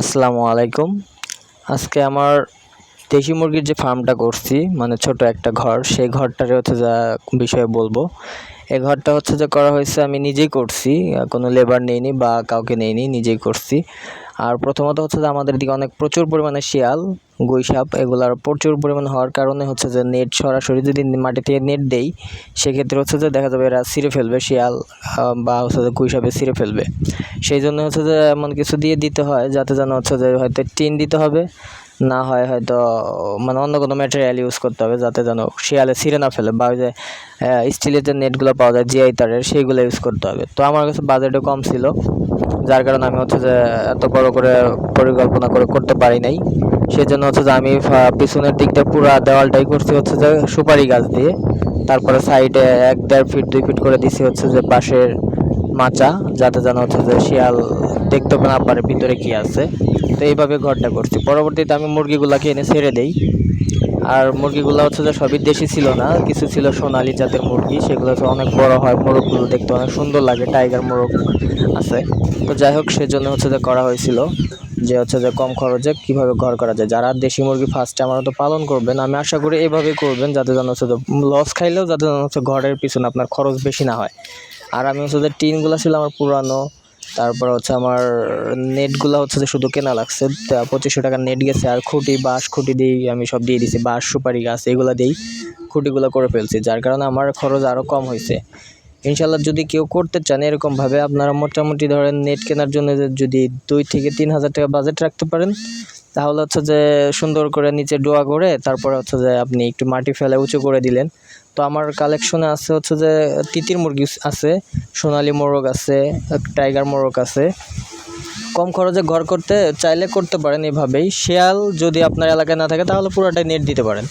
আসসালামু আলাইকুম। আজকে আমার দেশি মুরগির যে ফার্মটা করছি মানে ছোট একটা ঘর, সেই ঘরটার হচ্ছে যা বিষয়ে বলব। এই ঘরটা হচ্ছে যে করা হয়েছে আমি নিজেই করছি, কোনো লেবার নেইনি বা কাউকে নেইনি, নিজেই করছি। আর প্রথমত হচ্ছে যে আমাদের দিকে অনেক প্রচুর পরিমাণে শিয়াল গুইসাপ এগুলার প্রচুর পরিমাণ হওয়ার কারণে হচ্ছে যে নেট সরাসরি যদি মাটি থেকে নেট দেই, সেক্ষেত্রে হচ্ছে যে দেখা যাবে এরা ছিঁড়ে ফেলবে শিয়াল বা হচ্ছে যে গুইসাপে ছিঁড়ে ফেলবে। সেই জন্য হচ্ছে যে এমন কিছু দিয়ে দিতে হয়, যাতে যেন হচ্ছে যে হয়তো টিন দিতে হবে না হয় হয়তো মানে অন্য কোনো ম্যাটেরিয়াল ইউজ করতে হবে যাতে যেন শিয়ালে ছিঁড়ে না ফেলে বা যে স্টিলের যে নেটগুলো পাওয়া যায় জিআই তারের, সেইগুলো ইউজ করতে হবে। তো আমার কাছে বাজেটও কম ছিল, যার কারণে আমি হচ্ছে যে এত বড় করে পরিকল্পনা করে করতে পারি নাই। সেই জন্য হচ্ছে যে আমি পিছনের দিকটা পুরো দেওয়ালটাই করছি হচ্ছে যে সুপারি গাছ দিয়ে। তারপরে সাইডে এক দেড় ফিট দুই ফিট করে দিছি হচ্ছে যে পাশের মাচা, যাতে যেন হচ্ছে যে শিয়াল দেখতে না পারে, ভিতরে কি আছে। তো এইভাবে ঘরটা করছি। পরবর্তীতে আমি মুরগিগুলাকে এনে ছেড়ে দেই। আর মুরগিগুলো হচ্ছে যে সবই দেশি ছিল না, কিছু ছিল সোনালি জাতের মুরগি, সেগুলো হচ্ছে অনেক বড় হয়, মোরগগুলো দেখতে অনেক সুন্দর লাগে, টাইগার মোরগ আছে। তো যাই হোক, সেজন্য হচ্ছে যে করা হয়েছিল যে হচ্ছে যে কম খরচে কীভাবে ঘর করা যায়। যারা দেশি মুরগি ফার্স্টে আমার তো পালন করবেন, আমি আশা করি এইভাবেই করবেন, যাতে যেন হচ্ছে লস খাইলেও যাতে যেন হচ্ছে ঘরের পিছনে আপনার খরচ বেশি না হয়। আর আমি হচ্ছে যে টিনগুলো ছিল আমার পুরানো তারপর হচ্ছে আমার নেটগুলো হচ্ছে যে শুধু কেনা লাগছে পঁচিশশো টাকার নেট গেছে আর খুঁটি, বাঁশ খুঁটি দিয়েই আমি সব দিয়ে দিছি, বাঁশ, সুপারি গাছ এগুলো দিয়েই খুঁটিগুলো করে ফেলছি, যার কারণে আমার খরচ আরও কম হয়েছে। ইনশাল্লাহ যদি কেউ করতে চান এরকমভাবে আপনারা মোটামুটি ধরেন নেট কেনার জন্য যদি দুই থেকে তিন হাজার টাকা বাজেট রাখতে পারেন তাহলে হচ্ছে যে সুন্দর করে নিচে ডোয়া করে তারপরে হচ্ছে যে আপনি একটু মাটি ফেলে উঁচু করে দিলেন। তো আমার কালেকশনে আছে হচ্ছে যে তিতির মুরগি আছে, সোনালি মোরগ আছে, টাইগার মোরগ আছে। কম খরচে ঘর করতে চাইলে করতে পারেন এভাবেই। শেয়াল যদি আপনার এলাকায় না থাকে তাহলে পুরোটাই নেট দিতে পারেন।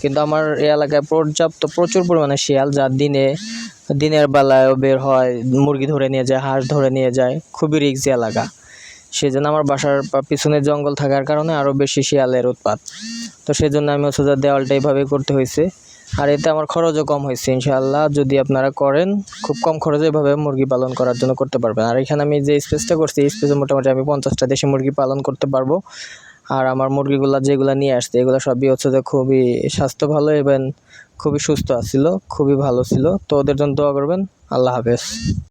কিন্তু আমার এই এলাকায় পর্যাপ্ত প্রচুর পরিমাণে শিয়াল যা দিনে, দিনের বেলায়ও বের হয়, মুরগি ধরে নিয়ে যায়, হাঁস ধরে নিয়ে যায়। খুবই রিক্সি এলাকা। সেই জন্য আমার বাসার পিছনে জঙ্গল থাকার কারণে আরও বেশি শিয়ালের উৎপাত। তো সেই জন্য আমি যে দেওয়ালটা এইভাবে করতে হয়েছে। আর এতে আমার খরচও কম হয়েছে ইনশাআল্লাহ। যদি আপনারা করেন, খুব কম খরচে এভাবে মুরগি পালন করার জন্য করতে পারবেন। আর এখানে আমি যে স্পেসটা করছি, এই স্পেসে মোটামুটি আমি পঞ্চাশটা দেশি মুরগি পালন করতে পারব। আর আমার মুরগিগুলা যেগুলো নিয়ে আসছে, এগুলো সবই হচ্ছে যে খুবই স্বাস্থ্য ভালো এবং খুবই সুস্থ আছিল, খুবই ভালো ছিল। তো ওদের জন্য দোয়া করবেন। আল্লাহ হাফেজ।